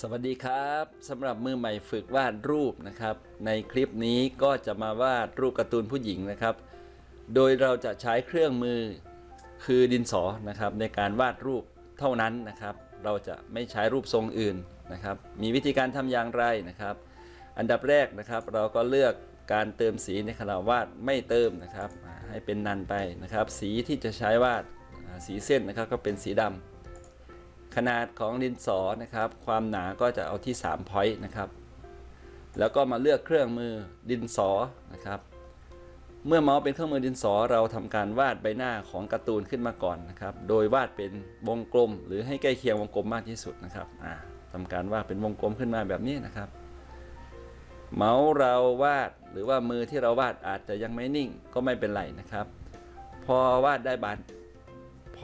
สวัสดีครับสำหรับมือใหม่ฝึกวาดรูปนะครับ ในคลิปนี้ก็จะมาวาดรูปการ์ตูนผู้หญิงนะครับ โดยเราจะใช้เครื่องมือคือดินสอนะครับ ในการวาดรูปเท่านั้นนะครับ เราจะไม่ใช้รูปทรงอื่นนะครับ มีวิธีการทำอย่างไรนะครับ อันดับแรกนะครับเราก็เลือกการเติมสีในขณะวาดไม่เติมนะครับ ให้เป็นนันไปนะครับ สีที่จะใช้วาดสีเส้นนะครับก็เป็นสีดำ ขนาดของดินสอนะครับ ความหนาก็จะเอาที่3 point นะครับ แล้วก็มาเลือกเครื่องมือดินสอนะครับ เมื่อเมาส์เป็นเครื่องมือดินสอเราทำการวาดใบหน้าของการ์ตูนขึ้นมาก่อนนะครับ โดยวาดเป็นวงกลม หรือให้ใกล้เคียงวงกลมมากที่สุดนะครับอ่าทำการวาดเป็นวงกลมขึ้นมาแบบนี้นะครับ เมาส์เราวาดหรือว่ามือที่เราวาดอาจจะยังไม่นิ่งก็ไม่เป็นไรนะครับ พอวาดได้บาน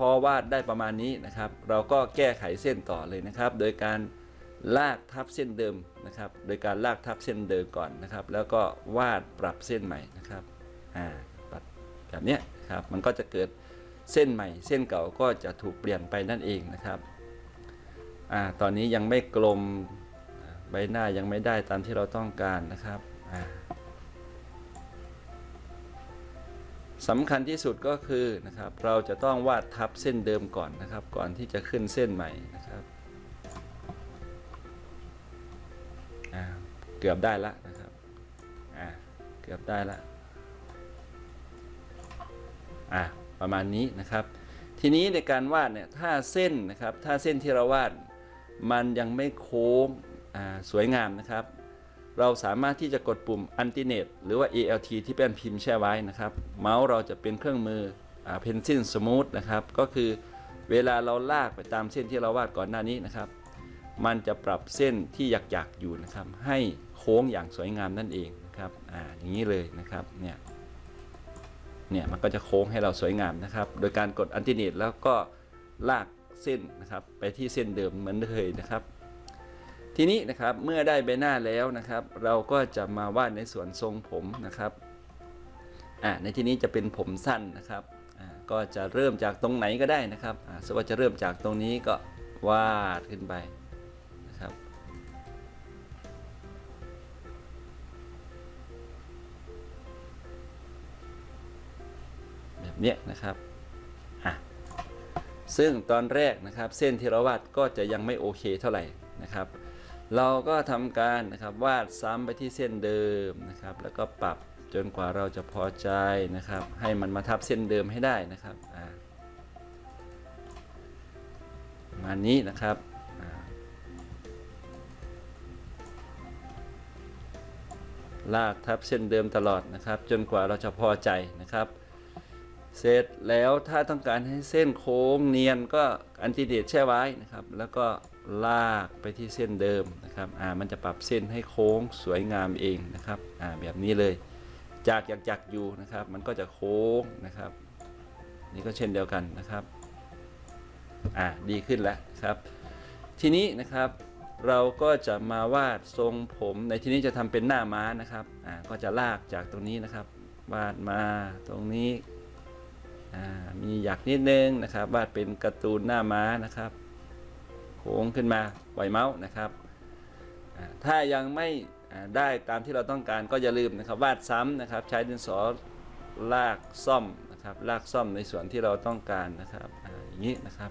อวาดได้ประมาณนี้นะครับ เราก็แก้ไขเส้นต่อเลยนะครับ โดยการลากทับเส้นเดิมนะครับ โดยการลากทับเส้นเดิมก่อนนะครับ แล้วก็วาดปรับเส้นใหม่นะครับอ่าแบบนี้ครับมันก็จะเกิดเส้นใหม่ เส้นเก่าก็จะถูกเปลี่ยนไปนั่นเองนะครับอ่าตอนนี้ยังไม่กลมใบหน้ายังไม่ได้ตามที่เราต้องการนะครับอ่า สำคัญที่สุดก็คือนะครับเราจะต้องวาดทับเส้นเดิมก่อนนะครับ ก่อนที่จะขึ้นเส้นใหม่นะครับเกือบได้ละนะครับเกือบได้ละอ่าประมาณนี้นะครับ ทีนี้ในการวาดเนี่ยถ้าเส้นนะครับถ้าเส้นที่เราวาดมันยังไม่โค้งสวยงามนะครับ เราสามารถที่จะกดปุ่ม Anti n e t หรือว่า ALT ที่เป็นพิมพ์แช่ไว้นะครับ เมาส์เราจะเป็นเครื่องมือ Pencil Smooth นะครับ ก็คือเวลาเราลากไปตามเส้นที่เราวาดก่อนหน้านี้นะครับ มันจะปรับเส้นที่หยักๆอยู่นะครับ ให้โค้งอย่างสวยงามนั่นเองนะครับอ่าอย่างนี้เลยนะครับเนี่ยเนี่ยมันก็จะโค้งให้เราสวยงามนะครับ โดยการกด Anti n e t แล้วก็ลากเส้นนะครับ ไปที่เส้นเดิมเหมือนเคยนะครับ ทีนี้นะครับเมื่อได้ใบหน้าแล้วนะครับ เราก็จะมาวาดในส่วนทรงผมนะครับอ่าในที่นี้จะเป็นผมสั้นนะครับอ่าก็จะเริ่มจากตรงไหนก็ได้นะครับอ่าสมมติว่าจะเริ่มจากตรงนี้ก็วาดขึ้นไปนะครับแบบเนี้ยนะครับอะซึ่งตอนแรกนะครับเส้นที่เราวาดก็จะยังไม่โอเคเท่าไหร่นะครับ เราก็ทำการนะครับวาดซ้ำไปที่เส้นเดิมนะครับ แล้วก็ปรับจนกว่าเราจะพอใจนะครับ ให้มันมาทับเส้นเดิมให้ได้นะครับอ่าประมาณนี้นะครับลากทับเส้นเดิมตลอดนะครับ จนกว่าเราจะพอใจนะครับ เสร็จแล้วถ้าต้องการให้เส้นโค้งเนียนก็อันติเดตแช่ไว้นะครับ แล้วก็ ลากไปที่เส้นเดิมนะครับอ่ามันจะปรับเส้นให้โค้งสวยงามเองนะครับอ่าแบบนี้เลย จากอยากจักอยู่นะครับ มันก็จะโค้งนะครับ นี่ก็เช่นเดียวกันนะครับอ่าดีขึ้นแล้วครับ ทีนี้นะครับเราก็จะมาวาดทรงผม ในที่นี้จะทำเป็นหน้าม้านะครับอ่าก็จะลากจากตรงนี้นะครับ วาดมาตรงนี้อ่ามีหยักนิดนึงนะครับ วาดเป็นการ์ตูนหน้าม้านะครับ ค้งขึ้นมาปล่อยเมาส์นะครับถ้ายังไม่ได้ตามที่เราต้องการก็อย่าลืมนะครับวาดซ้ำนะครับใช้ดินสอลากซ่อมนะครับลากซ่อมในส่วนที่เราต้องการนะครับออย่างนี้นะครับ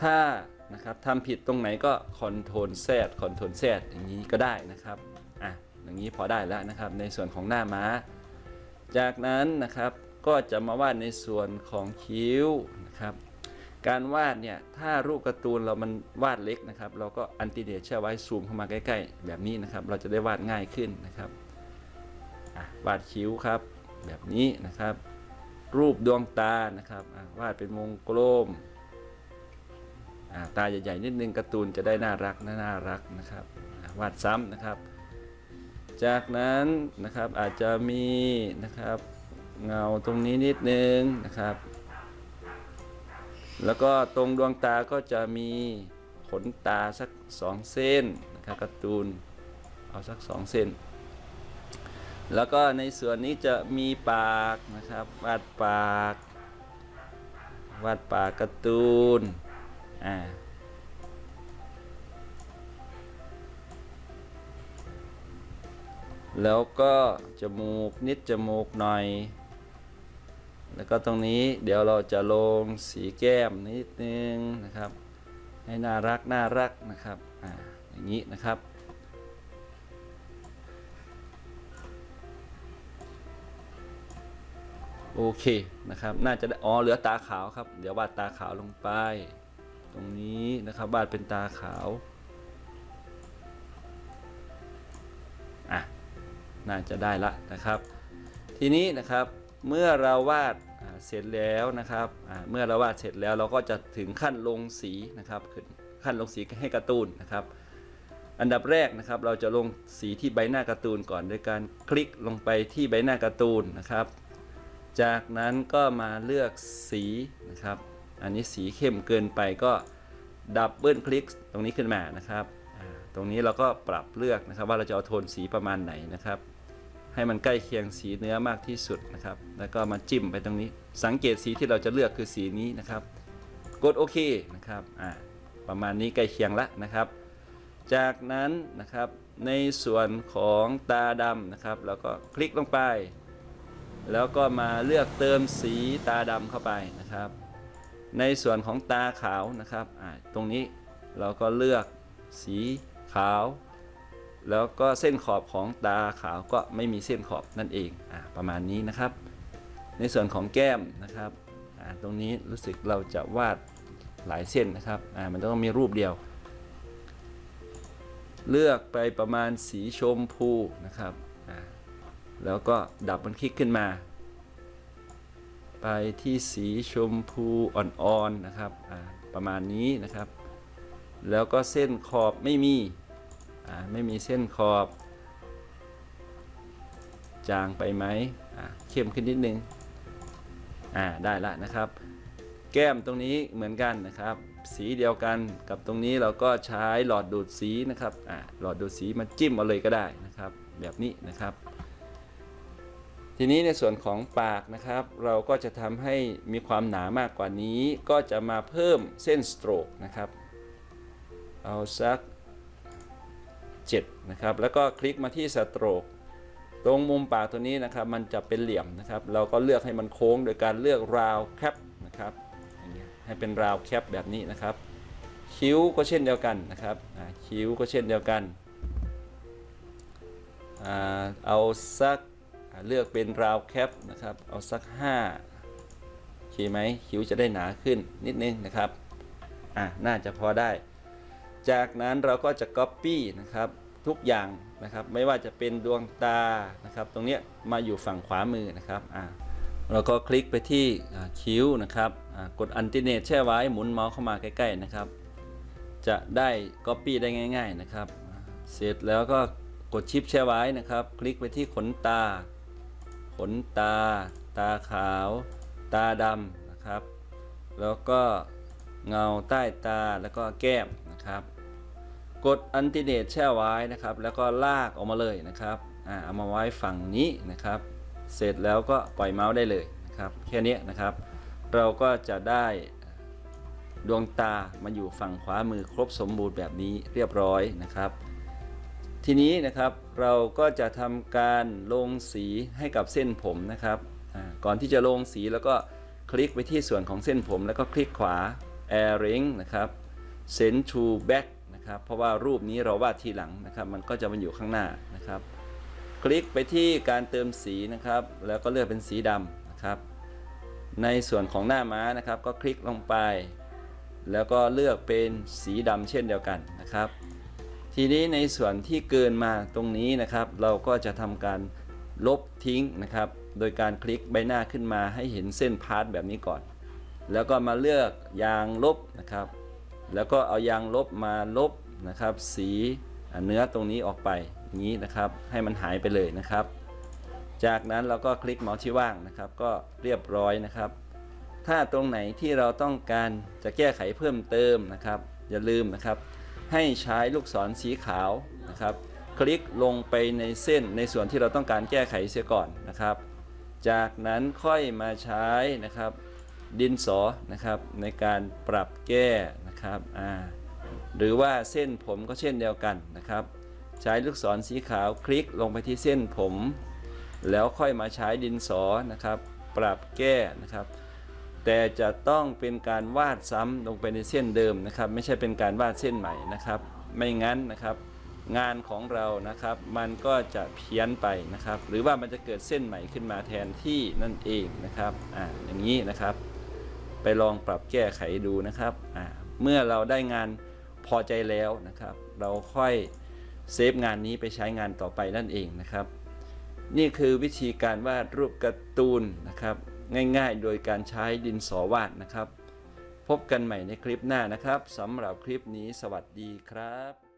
ถ้านะครับทำผิดตรงไหนก็คอนโทรลแซดคอนโทรลแซดอย่างนี้ก็ได้นะครับอะอย่างนี้พอได้แล้วนะครับในส่วนของหน้าม้า จากนั้นนะครับก็จะมาวาดในส่วนของคิ้วนะครับ การวาดเนี่ยถ้ารูปการ์ตูนเรามันวาดเล็กนะครับ เราก็อันติเดชแช่ไว้ซูมเข้ามาใกล้ ๆ แบบนี้นะครับ เราจะได้วาดง่ายขึ้นนะครับวาดคิ้วครับ แบบนี้นะครับ รูปดวงตานะครับวาดเป็นวงกลมตาใหญ่ๆนิดนึงการ์ตูนจะได้น่ารักน่าน่ารักนะครับวาดซ้ำนะครับ จากนั้นนะครับอาจจะมีนะครับเงาตรงนี้นิดนึงนะครับ แล้วก็ตรงดวงตาก็จะมีขนตาสักสองเส้นนะครับการ์ตูนเอาสักสองเส้น แล้วก็ในส่วนนี้จะมีปากนะครับวาดปากวาดปากการ์ตูนอ่าแล้วก็จมูกนิดจมูกหน่อย แล้วก็ตรงนี้เดี๋ยวเราจะลงสีแก้มนิดนึงนะครับ ให้น่ารักน่ารักนะครับอ่าอย่างนี้นะครับ โอเคนะครับ น่าจะได้อ๋อเหลือตาขาวครับ เดี๋ยววาดตาขาวลงไป ตรงนี้นะครับวาดเป็นตาขาวอะน่าจะได้ละนะครับ ทีนี้นะครับเมื่อเราวาด เสร็จแล้วนะครับเมื่อเราวาดเสร็จแล้วเราก็จะถึงขั้นลงสีนะครับขึ้นขั้นลงสีให้การ์ตูนนะครับอันดับแรกนะครับเราจะลงสีที่ใบหน้าการ์ตูนก่อนโดยการคลิกลงไปที่ใบหน้าการ์ตูนนะครับ จากนั้นก็มาเลือกสีนะครับ อันนี้สีเข้มเกินไปก็ดับเบิลคลิกตรงนี้ขึ้นมานะครับ ตรงนี้เราก็ปรับเลือกนะครับว่าเราจะเอาโทนสีประมาณไหนนะครับ ให้มันใกล้เคียงสีเนื้อมากที่สุดนะครับ แล้วก็มาจิ้มไปตรงนี้ สังเกตสีที่เราจะเลือกคือสีนี้นะครับ กดโอเคนะครับอ่าประมาณนี้ใกล้เคียงละนะครับ จากนั้นนะครับในส่วนของตาดำนะครับเราก็คลิกลงไป แล้วก็มาเลือกเติมสีตาดำเข้าไปนะครับ ในส่วนของตาขาวนะครับอ่าตรงนี้เราก็เลือกสีขาว แล้วก็เส้นขอบของตาขาวก็ไม่มีเส้นขอบนั่นเองอประมาณนี้นะครับ ในส่วนของแก้มนะครับตรงนี้รู้สึกเราจะวาดหลายเส้นนะครับมันต้องมีรูปเดียว เลือกไปประมาณสีชมพูนะครับแล้วก็ดับมันคลิกขึ้นมา ไปที่สีชมพูอ่อนๆนะครับประมาณนี้นะครับ แล้วก็เส้นขอบไม่มี ไม่มีเส้นขอบ จางไปไหมเข้มขึ้นนิดนึงอ่าได้ละนะครับ แก้มตรงนี้เหมือนกันนะครับ สีเดียวกันกับตรงนี้เราก็ใช้หลอดดูดสีนะครับหลอดดูดสีมาจิ้มเอาเลยก็ได้นะครับ แบบนี้นะครับทีนี้ในส่วนของปากนะครับ เราก็จะทำให้มีความหนามากกว่านี้ ก็จะมาเพิ่มเส้นสโตรกนะครับ เอาสัก 7นะครับแล้วก็คลิกมาที่สโตรกตรงมุมปากตัวนี้นะครับมันจะเป็นเหลี่ยมนะครับ เราก็เลือกให้มันโค้งโดยการเลือกราวแคปนะครับอย่างเงี้ยให้เป็นราวแคปแบบนี้นะครับ คิ้วก็เช่นเดียวกันนะครับคิ้วก็เช่นเดียวกันอเอาสักเลือกเป็นราวแคปนะครับเอาสัก5โอเคไหมคิ้วจะได้หนาขึ้นนิดนึงนะครับอ่าน่าจะพอได้ จากนั้นเราก็จะ Copy นะครับ ทุกอย่างนะครับ ไม่ว่าจะเป็นดวงตานะครับ ตรงนี้มาอยู่ฝั่งขวามือนะครับอ่าเราก็คลิกไปที่คิ้วนะครับกดอันติเนตแช่ไว้หมุนเมาส์เข้ามาใกล้ๆนะครับ จะได้ Copy ได้ง่าย ๆนะครับ เสร็จแล้วก็กดชิปแช่ไว้นะครับ คลิกไปที่ขนตา ขนตา ตาขาว ตาดำนะครับ แล้วก็เงาใต้ตาแล้วก็แก้มนะครับ กดอันติเนตแช่ไว้นะครับ แล้วก็ลากออกมาเลยนะครับอ่าเอามาไว้ฝั่งนี้นะครับ เสร็จแล้วก็ปล่อยเมาส์ได้เลยนะครับ แค่นี้นะครับ เราก็จะได้ดวงตามาอยู่ฝั่งขวามือครบสมบูรณ์แบบนี้เรียบร้อยนะครับ ทีนี้นะครับเราก็จะทำการลงสีให้กับเส้นผมนะครับก่อนที่จะลงสีแล้วก็คลิกไปที่ส่วนของเส้นผม แล้วก็คลิกขวา Airing นะครับ Send to Back นะครับ เพราะว่ารูปนี้เราวาดทีหลังนะครับ มันก็จะมาอยู่ข้างหน้านะครับ คลิกไปที่การเติมสีนะครับ แล้วก็เลือกเป็นสีดำนะครับ ในส่วนของหน้าม้านะครับ ก็คลิกลงไป แล้วก็เลือกเป็นสีดำเช่นเดียวกันนะครับ ทีนี้ในส่วนที่เกินมาตรงนี้นะครับ เราก็จะทำการลบทิ้งนะครับ โดยการคลิกใบหน้าขึ้นมาให้เห็นเส้นพาร์ทแบบนี้ก่อน แล้วก็มาเลือกยางลบนะครับ แล้วก็เอายางลบมาลบนะครับ สีเนื้อตรงนี้ออกไปอย่างนี้นะครับ ให้มันหายไปเลยนะครับ จากนั้นเราก็คลิกเมาส์ที่ว่างนะครับ ก็เรียบร้อยนะครับ ถ้าตรงไหนที่เราต้องการจะแก้ไขเพิ่มเติมนะครับ อย่าลืมนะครับ ให้ใช้ลูกศรสีขาวนะครับ คลิกลงไปในเส้นในส่วนที่เราต้องการแก้ไขเสียก่อนนะครับ จากนั้นค่อยมาใช้นะครับ ดินสอนะครับในการปรับแก้ นะครับอ่าหรือว่าเส้นผมก็เช่นเดียวกันนะครับ ใช้ลูกศรสีขาวคลิกลงไปที่เส้นผม แล้วค่อยมาใช้ดินสอนะครับ ปรับแก้นะครับ แต่จะต้องเป็นการวาดซ้ำลงไปในเส้นเดิมนะครับ ไม่ใช่เป็นการวาดเส้นใหม่นะครับ ไม่งั้นนะครับ งานของเรานะครับ มันก็จะเพี้ยนไปนะครับ หรือว่ามันจะเกิดเส้นใหม่ขึ้นมาแทนที่นั่นเองนะครับอ่าอย่างนี้นะครับ ไปลองปรับแก้ไขดูนะครับอ่า เมื่อเราได้งานพอใจแล้วนะครับ เราค่อยเซฟงานนี้ไปใช้งานต่อไปนั่นเองนะครับ นี่คือวิธีการวาดรูปการ์ตูนนะครับ ง่ายๆ โดยการใช้ดินสอวาดนะครับ พบกันใหม่ในคลิปหน้านะครับสำหรับคลิปนี้สวัสดีครับ